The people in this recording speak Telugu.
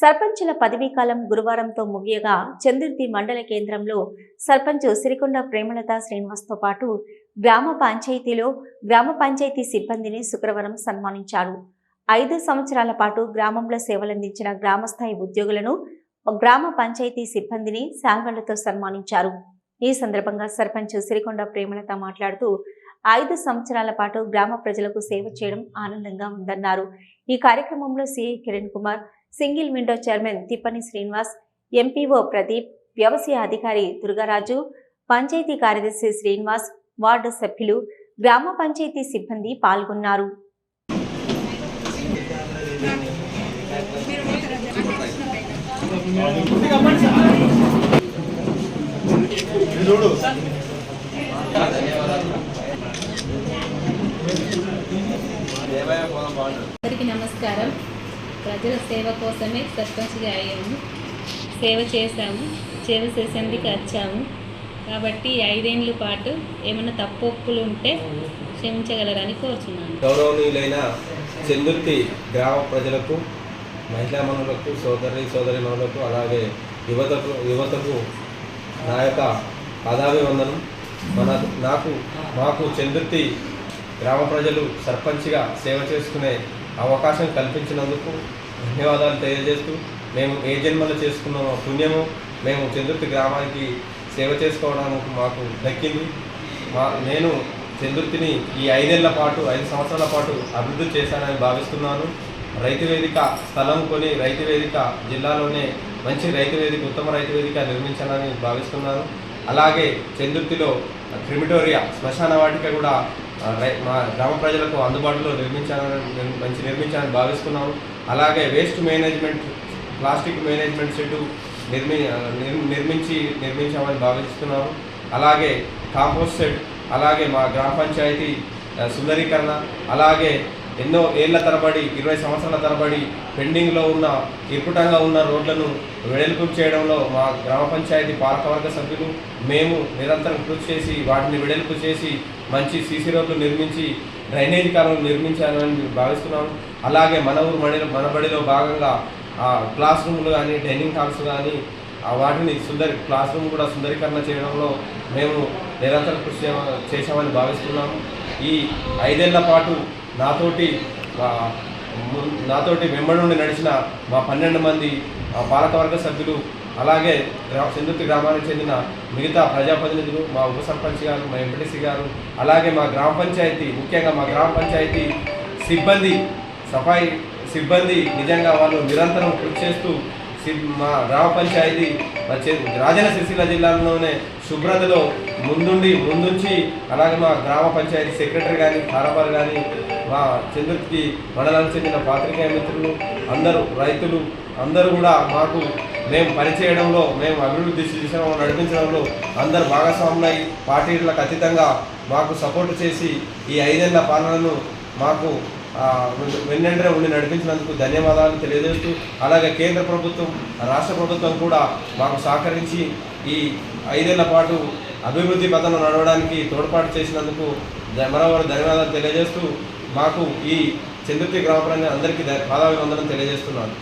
సర్పంచుల పదవీ కాలం గురువారంతో ముగియగా చందుర్తి మండల కేంద్రంలో సర్పంచ్ సిరికొండ ప్రేమలత శ్రీనివాస్తో పాటు గ్రామ పంచాయతీలో గ్రామ పంచాయతీ సిబ్బందిని శుక్రవారం సన్మానించారు. ఐదు సంవత్సరాల పాటు గ్రామంలో సేవలందించిన గ్రామస్థాయి ఉద్యోగులను గ్రామ పంచాయతీ సిబ్బందిని శాంగళ్ళతో సన్మానించారు. ఈ సందర్భంగా సర్పంచ్ సిరికొండ ప్రేమలత మాట్లాడుతూ ఐదు సంవత్సరాల పాటు గ్రామ ప్రజలకు సేవ చేయడం ఆనందంగా ఉందన్నారు. ఈ కార్యక్రమంలో CI Kiran Kumar single window chairman Tippani Srinivas MPO Pradeep వ్యవసాయ అధికారి దుర్గారాజు పంచాయతీ కార్యదర్శి శ్రీనివాస్ వార్డు సభ్యులు గ్రామ పంచాయతీ సిబ్బంది పాల్గొన్నారు. అందరికీ నమస్కారం. ప్రజల సేవ కోసమే సర్పంచ్గా అయ్యాము. సేవ చేశాము. సేవ చేసేందుకు వచ్చాము. కాబట్టి ఐదేండ్ల పాటు ఏమైనా తప్పొప్పులు ఉంటే క్షమించగలరని కోరుతున్నాను గౌరవనీయులైన చెందుర్తి గ్రామ ప్రజలకు మహిళా మనులకు సోదరి సోదరి మనులకు అలాగే యువతకు యువతకు నా యొక్క పదాభివందనం. మన నాకు మాకు చెందుర్తి గ్రామ ప్రజలు సర్పంచ్గా సేవ చేసుకునే అవకాశం కల్పించినందుకు ధన్యవాదాలు తెలియజేస్తూ మేము ఏ జన్మలో చేసుకున్న పుణ్యము మేము చందుర్తి గ్రామానికి సేవ చేసుకోవడానికి మాకు దక్కింది. మా నేను చందుర్తిని ఈ ఐదేళ్ళ పాటు ఐదు సంవత్సరాల పాటు అభివృద్ధి చేశానని భావిస్తున్నాను. రైతు వేదిక స్థలం కొని రైతు వేదిక జిల్లాలోనే మంచి రైతు వేదిక ఉత్తమ రైతు వేదిక నిర్మించాలని భావిస్తున్నాను. అలాగే చందుర్తిలో క్రిమిటోరియా శ్మశాన వాటిక కూడా మా గ్రామ ప్రజలకు అందుబాటులో నిర్మించాలని మంచి నిర్మించాలని భావిస్తున్నాము. అలాగే waste management plastic management shed నిర్మి నిర్- నిర్మించి నిర్మించామని భావిస్తున్నాము. అలాగే కాంపోస్ట్ షెడ్ అలాగే మా గ్రామ పంచాయతీ సుందరీకరణ అలాగే ఎన్నో ఏళ్ళ తరబడి ఇరవై సంవత్సరాల తరబడి పెండింగ్లో ఉన్న ఇరుకుటంగా ఉన్న రోడ్లను వెడల్పు చేయడంలో మా గ్రామ పంచాయతీ పాలకవర్గ సభ్యులు మేము నిరంతరం కృషి చేసి వాటిని వెడల్పు చేసి మంచి సీసీ రోడ్లు నిర్మించి డ్రైనేజీ కాలువలు నిర్మించాలని భావిస్తున్నాము అలాగే మన ఊరు మడి మన బడిలో భాగంగా ఆ, క్లాస్ రూమ్లు కానీ డైనింగ్ హాల్స్ కానీ వాటిని సుందరి క్లాస్ రూమ్ కూడా సుందరీకరణ చేయడంలో మేము నిరంతరం కృషి చేశామని భావిస్తున్నాము ఈ ఐదేళ్ళ పాటు నాతోటి నాతోటి వెంబడి నుండి నడిచిన మా పన్నెండు మంది పాలకవర్గ సభ్యులు అలాగే సింధుర్తి గ్రామానికి చెందిన మిగతా ప్రజాప్రతినిధులు మా ఉప సర్పంచ్ గారు మా ఎంపీటీసీ గారు అలాగే మా గ్రామ పంచాయతీ ముఖ్యంగా మా గ్రామ పంచాయతీ సిబ్బంది సఫాయి సిబ్బంది నిజంగా వాళ్ళు నిరంతరం కృషి చేస్తూ సి- మా గ్రామ పంచాయతీ రాజన సిరిసిల్ల జిల్లాలోనే శుభ్రతలో ముందుండి ముందుంచి అలాగే మా గ్రామ పంచాయతీ సెక్రటరీ కానీ కారబార్ కానీ మా చంద్రుడికి మండలానికి చెందిన పాత్రికేయ మిత్రులు అందరూ రైతులు అందరూ కూడా మాకు మేము పనిచేయడంలో మేము అభివృద్ధి దిశలో నడిపించడంలో అందరు భాగస్వాములై పార్టీలకు అతీతంగా మాకు సపోర్ట్ చేసి ఈ ఐదేళ్ళ పాలనను మాకు ఆ, ఉండి నడిపించినందుకు ధన్యవాదాలు తెలియజేస్తూ అలాగే కేంద్ర ప్రభుత్వం రాష్ట్ర ప్రభుత్వం కూడా మాకు సహకరించి ఈ ఐదేళ్ళ పాటు అభివృద్ధి పథంలో నడవడానికి తోడ్పాటు చేసినందుకు ధ- మరోవారు ధన్యవాదాలు తెలియజేస్తూ మాకు ఈ చంద్రుతి గ్రామ ప్రజలందరికీ పాదాభివందనం తెలియజేస్తున్నాను.